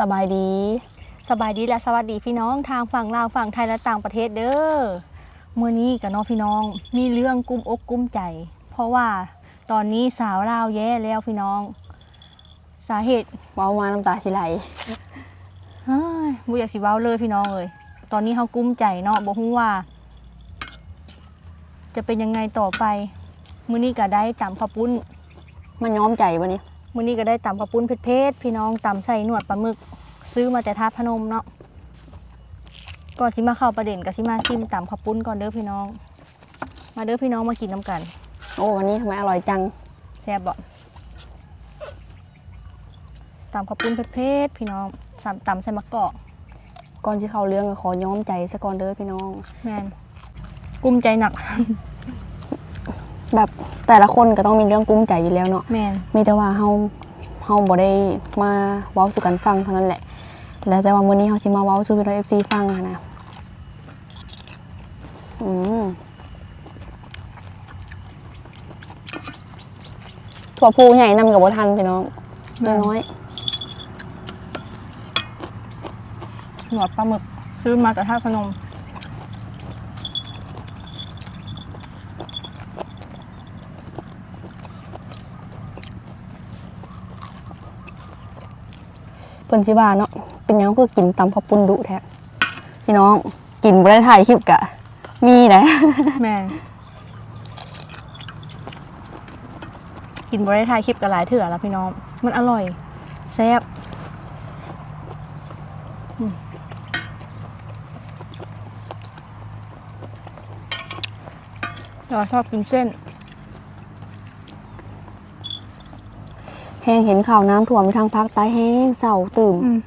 สบายดี สบายดีและสวัสดีพี่น้องทางฝั่งลาวฝั่งไทยและต่างประเทศเด้อมื่อนี้กับน้องพี่น้องมีเรื่องกุ้มอกกุ้มใจ เพราะว่าตอนนี้สาวลาวแย่แล้วพี่น้อง สาเหตุเว้ามาน้ำตาสิไหลเฮ้ยบ่อยากสิเว้าเลยพี่น้องเอ้ยตอนนี้เขากุ้มใจเนาะบ่ฮู้ว่า จะเป็นยังไงต่อไป มื้อนี้ก็ได้ตำข้าวปุ้น มันย้อมใจวันนี้ มื้อนี้ก็ได้ตำข้าวปุ้นเผ็ดๆพี่น้องตำใส่หนวดปลาหมึก ซื้อมาแต่ท่าตุพนมเนาะก่อนที่มาเข้าประเด็นก็สิมาชิมตำข้าวปุ้นก่อนเด้อพี่น้อง มาเด้อพี่น้องมากินน้ำกัน โอ้วันนี้ทำไมอร่อยจังแซ่บบ่ตำข้าวปุ้นเผ็ดๆพี่น้องสามตำใส่มะกอกก่อนที่เข้าเรื่องก็ขอย้อมใจซะก่อนเด้อพี่น้อง แมนกุ้มใจหนัก แบบแต่ละคนก็ต้องมีเรื่องกุ้มใจอยู่แล้วเนาะแมนมีแต่ว่าเฮาเฮาบ่ได้มาเว้าสู่กันฟังเท่านั้นแหละ แล้วแต่ว่ามื้อนี้เฮาสิมาเว้าสู่พี่น้อง FC ฟังอะนะอืมถั่วพูใหญ่นำกับบ่ทันพี่น้องน้อยหนวดปลาหมึกซื้อมาแต่ท่าตุพนม เพิ่นสิว่าเนาะเป็นหยังคือกินตำข้าวปุ้นดุแท้พี่น้องกินบ่ได้ถ่ายคลิปกะ มีนะแมนกินบริทายคลิปกับหลายเถื่อแล้วพี่น้อง มันอร่อยแซ่บอืมเราชอบกินเส้น แห้งเห็นข่าวน้ำท่วมทางภาคใต้แห้งเศร้าตื่มอืม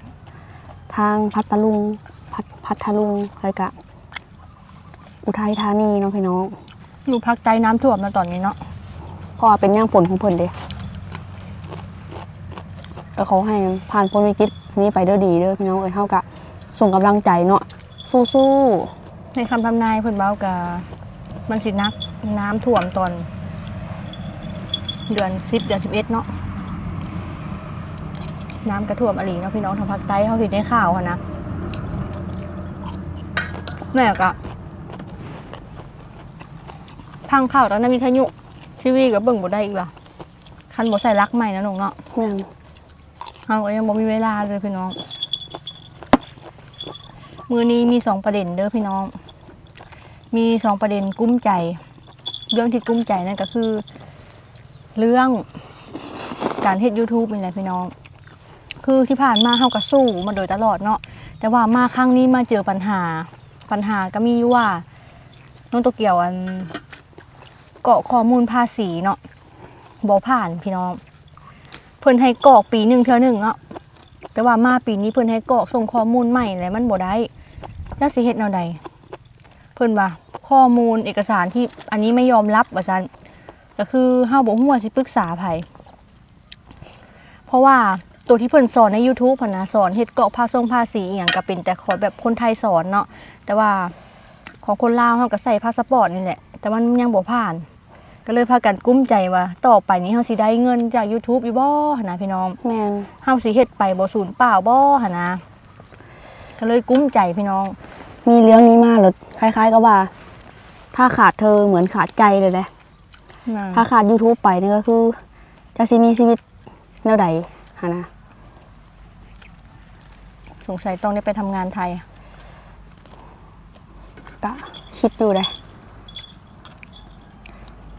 ทางพัทลุงพัทพัทลุงอะไรกะ อุทัยธานีเนาะพี่น้องอยู่ภาคใต้น้ำท่วมมาตอนนี้เนาะเพราะว่าเป็นย่างฝนของเพิ่นเด้ก็เขาให้ผ่านพ้นวิกฤตนี้ไปเด้อดีเด้อพี่น้องเอ้ยเฮากะส่งกำลังใจเนาะสู้ในคำทำนายเพิ่นเบ้ากามันสินักน้ำท่วมตอน เดือนสิบเดือนสิบเอ็ดเนาะ น้ำกระท่วมอหลีเนาะพี่น้องทางภาคใต้เขาเห็นในข่าวค่ะนะแม่กะทางข่าวตอนนั้นมีทยุทีวีกับเบิ่งบ่ได้อีกล่ะคันบ่ใส่รักใหม่นะน้องเนาะๆยังเราก็ยังบ่มีเวลาเลยพี่น้อง มือนี้มีสองประเด็นเด้อพี่น้อง มีสองประเด็นกุ้มใจ เรื่องที่กุ้มใจนั่นก็คือ เรื่องการเฮ็ด YouTube นี่แหละพี่น้อง คือที่ผ่านมาเฮาก็สู้มาโดยตลอดเนาะแต่ว่ามาครั้งนี้มาเจอปัญหา ปัญหาก็มีว่าน้องโตเกียวอันเกาะข้อมูลภาษีเนาะบ่ผ่านพี่น้องเพิ่นให้กรอกปีหนึ่งเท่าหนึ่งเนาะแต่ว่ามาปีนี้เพิ่นให้กรอกส่งข้อมูลใหม่แล้วมันบ่ได้แล้วสิเฮ็ดแนวใดเพิ่นว่าข้อมูลเอกสารที่อันนี้ไม่ยอมรับว่าซั่นก็คือเฮาบ่ฮู้ว่าสิปรึกษาไผเพราะว่า ตัวที่เพิ่นสอนใน YouTube พุ่นนะสอนเฮ็ดกรอกภาษงภาษีอีหยังก็เป็นแต่ขอแบบคนไทยสอนเนาะแต่ว่าของคนลาวเฮาก็ใส่พาสปอร์ตนี่แหละแต่มันยังบ่ผ่าน ก็เลยพากันกุ้มใจว่าต่อไปนี้เฮาสิได้เงินจาก YouTube อยู่บ่หั่นนะพี่น้องแม่นเฮาสิเฮ็ดไปบ่สูญเปล่าบ่หั่นนะก็เลยกุ้มใจพี่น้อง มีเรื่องนี้มาเลยคล้าย ๆกับว่า ถ้าขาดเธอเหมือนขาดใจเลยแหละถ้าขาด YouTube ไปนี่ก็คือจะสิมีชีวิตแนวใดหะนะ สงสัยต้องได้ไปทำงานไทยก็คิดอยู่เลย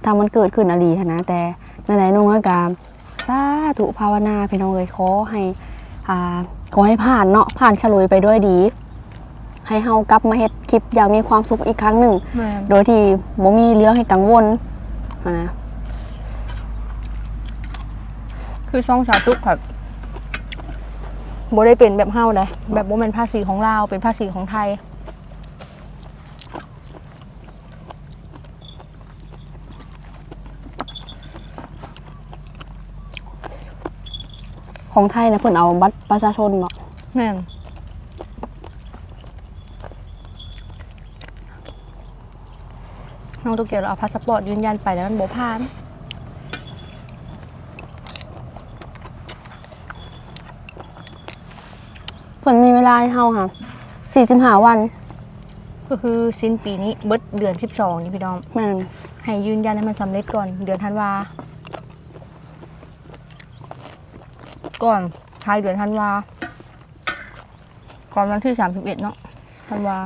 ถ้ามันเกิดขึ้นอะลีหั้นนะ แต่ในไหนๆน้องก็กามสาธุภาวนาพี่น้องเอ้ยขอให้อ่าขอให้ผ่านเนาะผ่านฉลุยไปด้วยดี ให้เฮากลับมาเฮ็ดคลิปอย่างมีความสุขอีกครั้งหนึ่งโดยที่บ่มีเรื่องให้กังวลหั้นนะคือช่องสาธุแบบ บ่ได้เป็นแบบเฮาเลยแบบบ่แม่นภาษีของลาวเป็นภาษีของไทย ของไทยนะเพิ่นเอาบัตรประชาชนเนาะแม่นน้องตัวเกียวเราเอาพาสปอร์ตยืนยันไปแล้วมันบ่ผ่าน ลาให้เฮาค่ะ45วันก็คือสิ้นปีนี้เบิดเดือนสิบสองนี่พี่น้องแม่นให้ยืนยันให้มันสำเร็จก่อน เดือนธันวาก่อนท้ายเดือนธันวาก่อนวันที่สามสิบเอ็ดเนาะธันวา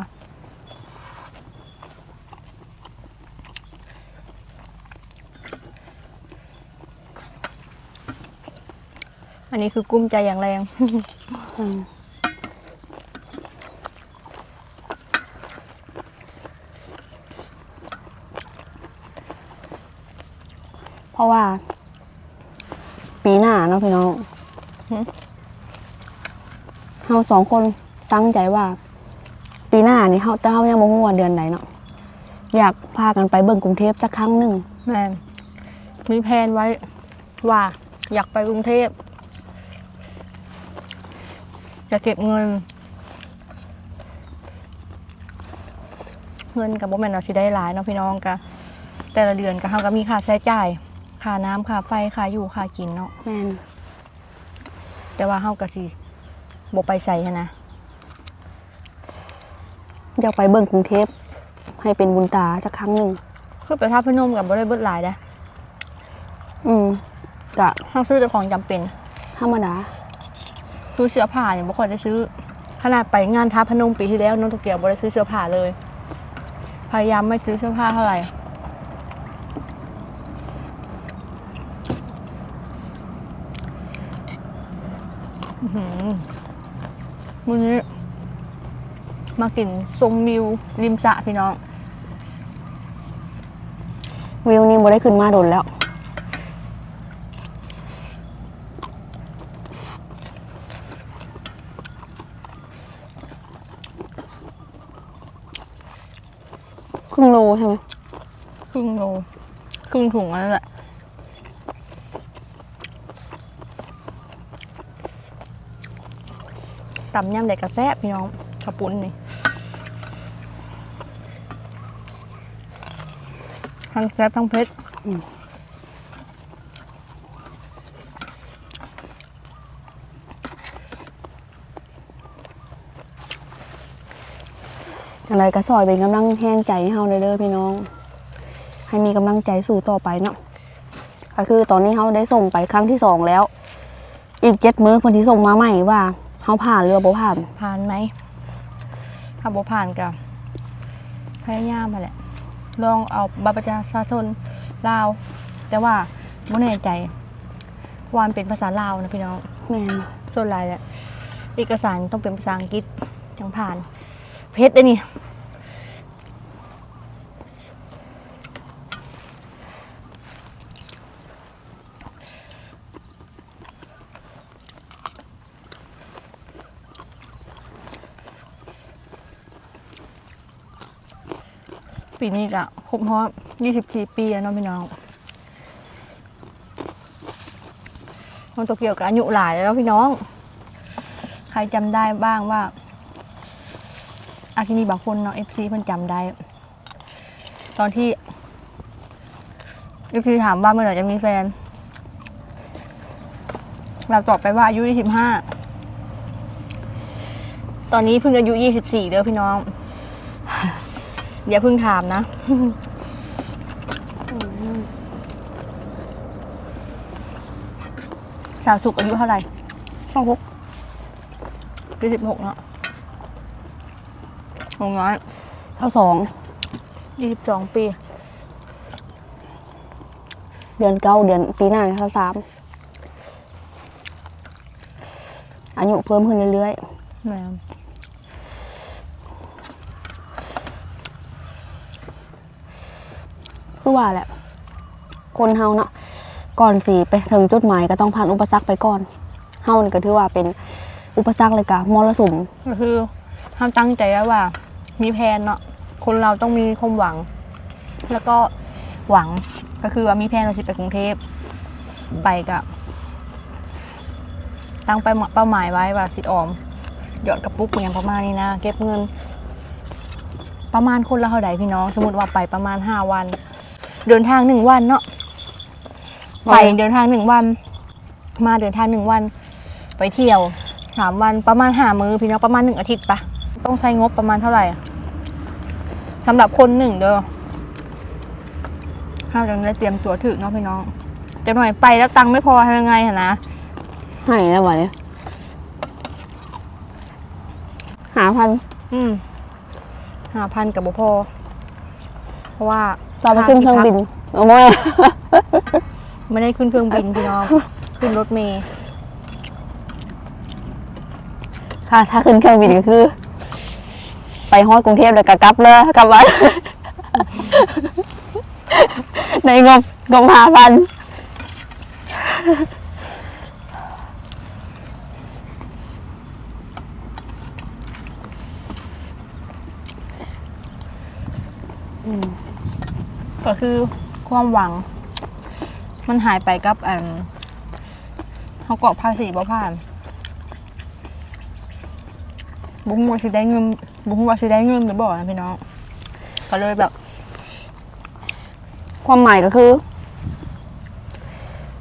อันนี้คือกุ้มใจอย่างแรง อืม ราะว่า ปีหน้าเนาะพี่น้องหึ เราสองคนตั้งใจว่า ปีหน้านี่เขาแต่เขายังบ่ฮู้ว่าเดือนไหนเนาะอยากพากันไปเบิ่งกรุงเทพสักครั้งหนึ่งแม่นมีแผนไว้ว่า อยากไปกรุงเทพจะเก็บเงิน เงินกับโมแมนเราสิได้หลายเนาะพี่น้องกะแต่ละเดือนก็เขาก็มีค่าใช้จ่าย ค่าน้ำค่าไฟค่าอยู่ค่ากินเนาะแม่นแต่ว่าเขาก็สิบไปใส่หั้นนะอยากไปเบิ่งกรุงเทพให้เป็นบุญตาสักครั้งหนึ่ง คือไปท่าพนมกับบ่ได้เบิดหลายนะอืมกะเขาซื้อแต่ของจำเป็นธรรมดาซื้อเสื้อผ้าเนี่ยบ่ค่อยได้ซื้อขนาดไปงานท้าพนมปีที่แล้วน้องโตเกียวบ่ได้ซื้อเสื้อผ้าเลย พยายามไม่ซื้อเสื้อผ้าเท่าไหร่ อื้อหือ วันนี้ มากินทรงมิวริมสระพี่น้อง วิวนี่บ่ได้ขึ้นมาโดนแล้ว ครึ่งโลใช่ไหมครึ่งโลครึ่งถุงอันนั้นแหละ ตำยำเด็กกระแซบพี่น้องกระปุ้นนี่ทั้งแซ่บทั้งเผ็ดอะไรก็ซอยเป็นกำลังแห้งใจให้เฮาเลยเด้อพี่น้อง ให้มีกำลังใจสู่ต่อไปเนาะก็คือตอนนี้เฮาได้ส่งไปครั้งที่สองแล้ว อีกเจ็ดมื้อคนที่ส่งมาใหม่ว่า เฮาผ่านหรือบ่ผ่านผ่านไหมถ้าบ่ผ่านกับพยายามมาแหละลองเอาบัตรประชาชนลาว แต่ว่าไม่แน่ใจวามันเป็นภาษาลาวนะพี่น้องแม่นส่วนหลายแหละเอกสารต้องเป็นภาษาอังกฤษจังผ่าน เพชรได้นี่ ปีนี้ก็ครบรอบ24ปีแล้วเนาะพี่น้องมันตัวเกี่ยวกับอายุหลายแล้วพี่น้อง ใครจำได้บ้างว่า อาจจะมีบางคนเนาะ FC เพิ่นจำได้ ตอนที่ FC ถามว่าเมื่อไหร่จะมีแฟน เราตอบไปว่าอายุ25ตอนนี้เพิ่งอายุ24เด้อพี่น้อง อย่าเพิ่งถามนะ สาวสุกอายุเท่าไหร่ช่องพกปีสิบหกเนาะหงน้อยเท่าสองยี่สิบสองปี เดือนเก้าเดือนปีหน้าเท่าสามอายุเพิ่มขึ้นเรื่อยแม่ๆ คือว่าแหละ คนเฮาเนาะก่อนสิไปถึงจุดหมายก็ต้องผ่านอุปสรรคไปก่อนเฮานี่ก็ถือว่าเป็นอุปสรรคเลยกะมรสุมก็คือห้าตั้งใจไว้ว่า มีแพนเนาะคนเราต้องมีความหวัง แล้วก็หวังก็คือว่ามีแพนเราสิไปกรุงเทพไปกับตั้งไปเป้าหมายไว้ว่าสิออมหยอดกระปุกอย่างประมาณนี้นะ เก็บเงิน ประมาณคนละเท่าไหร่พี่น้อง สมมติว่าไปประมาณห้าวัน เดินทางหนึ่งวันเนาะไปเดินทางหนึ่งวัน มาเดินทางหนึ่งวัน ไปเที่ยวสามวันประมาณห้ามือพี่น้องประมาณหนึ่งอาทิตย์ปะต้องใช้งบประมาณเท่าไหร่อะสำหรับคนหนึ่งเด้อห้าจังได้เตรียมตัวถึกเนาะพี่น้อง จะหน่อยไปแล้วตังค์ไม่พอทำยังไงอะนะให้แล้ววันนี้หาพัน อืมห้าพันกับบุพอเพราะว่า เราไปขึ้นเครื่องบินโอ้ยไม่ได้ขึ้นเครื่องบินพี่น้องขึ้นรถเมย์ค่ะ ถ้าขึ้นเครื่องบินก็คือ ไปฮอดกรุงเทพเลยกกลับเลยกลับบ้านในงบงบหาพัน ก็คือความหวัง มันหายไปกับอันเขาเกาะภาษีบ่ผ่าน บุ้งว่าสิได้เงิน บุ้งว่าสิได้เงินหรือบอกนะพี่น้อง ก็เลยแบบ ความหมายก็คือ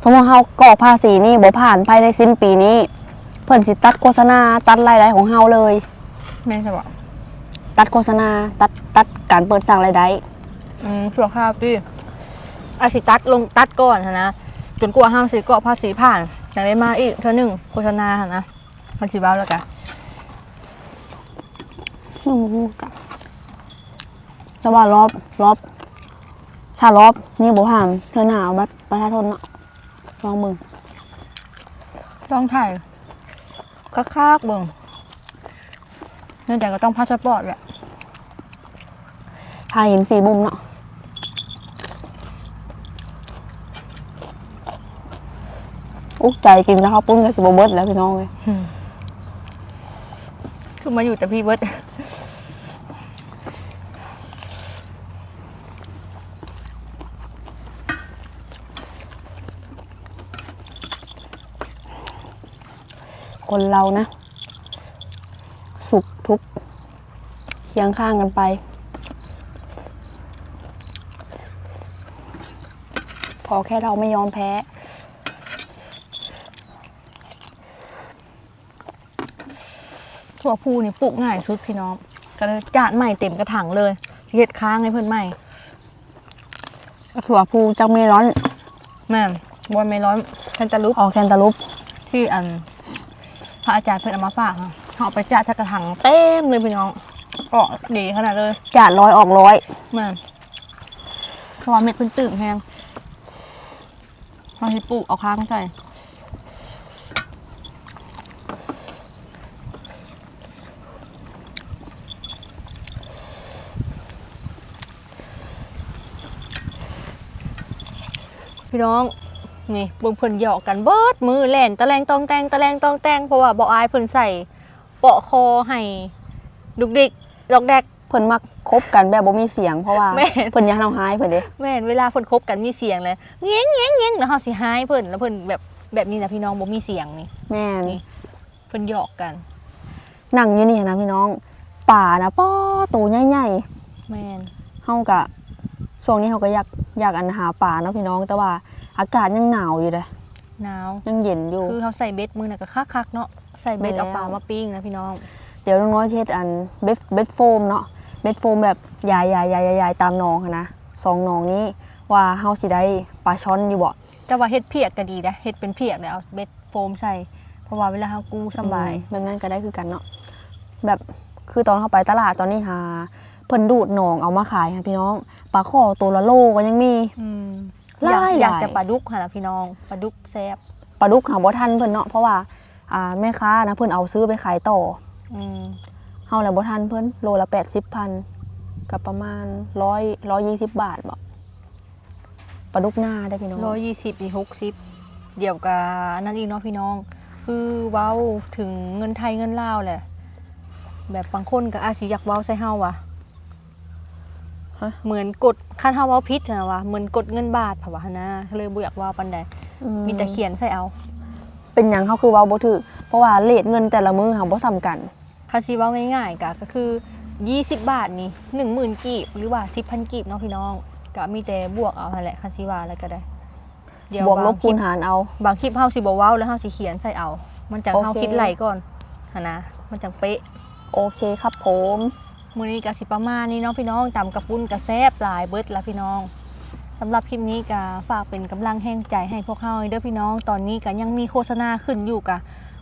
สมมติเฮากรอกภาษีนี่บ่ผ่านภายในสิ้นปีนี้ เพิ่นสิตัดโฆษณาตัดรายได้ของเฮาเลยแม่นจะบอกตัดโฆษณาตัดตัดการเปิดสร้างรายได้ อืมชั่วข้าวที่อาสิตัดลงตัดก่อนหั้นนะจนกว่าห้ามสิเกาะภาษีผ่านอย่างได้มาอีกเท่านึงโฆษณาหั้นนะมันสิบ้าแล้วกันอืมกับแต่ว่ารอบรอบ ถ้ารอบนี่บ่ผ่านเธอหนาวบัตรประชาชนเนาะลองมึงต้องถ่ายคักๆเบิ่งเนื่องจากก็ต้องพาสปอร์ตแหละถ่ายเห็นสีมุมเนาะ อุ๊ยใจกินแล้วเขาวปุ้นกับสิบเบิร์ดแล้วพี่น้องเลยคือมาอยู่แต่พี่เบิร์ดคนเรานะ สุขทุกข์เคียงข้างกันไปพอแค่เราไม่ยอมแพ้ ถั่วพูนี่ปลูกง่ายสุดพี่น้อง ก็เลยจานใหม่เต็มกระถางเลยสิเฮ็ดค้างให้เพื่อนใหม่ถั่วพูจังไม่ร้อน แม่บอลเมลอนแคนตาลูปออกแคนตาลูปที่อันพระอาจารย์เพื่อนเอามาฝากค่ะเอาไปจ่าชักกระถางเต็มเลยพี่น้องออกดีขนาดเลยจาดร้อยออกร้อยแม่เพราะว่าเม็ดเพิ่นตื่นแฮงมาที่ปลูกเอาค้างใส่ พี่น้องนี่เบิ่งเพิ่นหยอกกันเบิดมือแล่นตะแลงตองแตงตะแลงตองแตงเพราะว่าบ่อายเพิ่นใส่เปาะคอให้ดุกดิกดอกแดกเพิ่นมักคบกันแบบบ่มีเสียงเพราะว่าแม่เพิ่นอยังเราหายเพิ่นเด้แม่นเวลาเพิ่นคบกันมีเสียงเลยเงี้ยงเงี้ยงเงี้ยงแล้วเฮาสิหายเพิ่นแล้วเพิ่นแบบแบบนี้นะพี่น้องบ่มีเสียงนี่แม่นนี่เพิ่นหยอกกัน นั่งอยู่นี่นะพี่น้อง ป่านะป้อตัวใหญ่แม่นๆเฮากะช่วงนี้เฮาก็อยากอยากอันหาป่าเนาะพี่น้อง แต่ว่าอากาศยังหนาวอยู่เลยหนาวยังเย็นอยู่ คือเขาใส่เบ็ดมือน่ะก็คักๆเนาะใส่เบ็ดแม่นเอาปลามาปิ้งนะพี่น้อง เดี๋ยวน้องน้อยเช็ดอันเบดเบดโฟมเนาะเบดโฟมแบบยายยายยายยายตามหนองหั้นนะสองหนองนี้ว่าเฮาสิได้ปลาช้อนอยู่บ่แต่ว่าเฮ็ดเพียกก็ดีนะเฮ็ดเป็นเพียกเลยเอาเบ็ดโฟมใส่เพราะว่าเวลาเฮากู้สำบายอืมแบบนั้นก็ได้คือกันเนาะแบบคือตอนเข้าไปตลาดตอนนี้หาเพิ่นดูดหนองเอามาขายค่ะพี่น้อง ปลาข้อตัวละโลก็ยังมี อืมหลายอยากอยากหลาย จะปลาดุกค่ะล่ะพี่น้องปลาดุกแซ่บปลาดุกหาบ่ทันเพิ่นเนาะเพราะว่าอ่าแม่ค้านะเพิ่นเอาซื้อไปขายต่ออืมเฮาแล้วบ่ทันเพิ่นโลละ80,000กับประมาณ100 120 บาทบ่ปลาดุกหน้าได้อพี่น้องร้อยยี่สิบหกสิบเดี๋ยวกับนั่นอีกเนาะพี่น้อง คือเว้าถึงเงินไทยเงินลาวแหละ แบบบางคนก็อาจสิอยากเว้าใส่เฮาว่ะฮะ เหมือนกดคันเฮาเว้าผิดนะว่ะเหมือนกดเงินบาทผ่ะวะนะเลยบ่อยากเว้าปานใดอืมีแต่เขียนใส่เอา เป็นหยังเขาคือเว้าบ่ถูกเพราะว่าเรทเงินแต่ละมื้อหาบ่ซ้ำกันคันสิเว้าง่ายๆก็ก็คือ 20 บาทนี่10,000กีบหรือว่า 10,000กีบเนาะพี่น้องก็มีแต่บวกเอาหั่นแหละคันสิว่าอะไรก็ได้เดี๋ยวบวกลบางคคูลิณปหารเอา บางคลิปเฮาสิบ่เว้าแล้วเฮาสิเขียนใส่เอา มันจังโอเคเฮาคิดไหลก่อนหั่นนะมันจังเป๊ะโอเคครับผม มือนี้ก็สิประมาณนี้เนาะพี่น้องตำกระปุ้นกระแซบหลายเบิดแล้วพี่น้องสำหรับคลิปนี้ก็ฝากเป็นกำลังแห่งใจให้พวกเฮาเด้อพี่น้องตอนนี้ก็ยังมีโฆษณาขึ้นอยู่กะ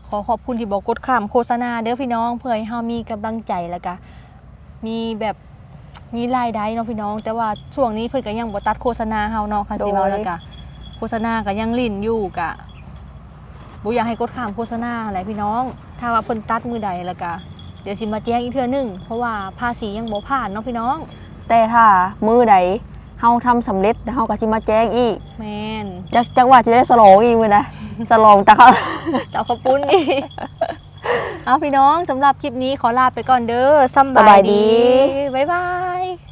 ขอขอบคุณที่บอกกดข้ามโฆษณาเด้อพี่น้อง เพื่อให้เฮามีกำลังใจแล้วก็มีแบบมีรายได้เนาะพี่น้อง แต่ว่าช่วงนี้เพิ่นก็ยังบ่ตัดโฆษณาเฮาเนาะค่ะสิเว้าแล้วก็โฆษณาก็ยังลิ่นอยู่กะบ่อยากให้กดข้ามโฆษณาอะไรพี่น้อง ถ้าว่าเพิ่นตัดมือใดแล้วก็ เดี๋ยวสิมาแจ้งอีกเทื่อหนึงเพราะว่าภาษียังบ่ผ่านเนาะพี่น้อง แต่ถ้ามือใดเฮาทำสำเร็จเฮาก็สิมาแจ้งอีกแม่นจักจักว่าจะได้สลองอีกมื้อนะ สลองตะเขา เต่าขาวปุ้นอีกเอาพี่น้องสำหรับคลิปนี้ขอลาไปก่อนเด้อสำสบายดี บ๊ายบาย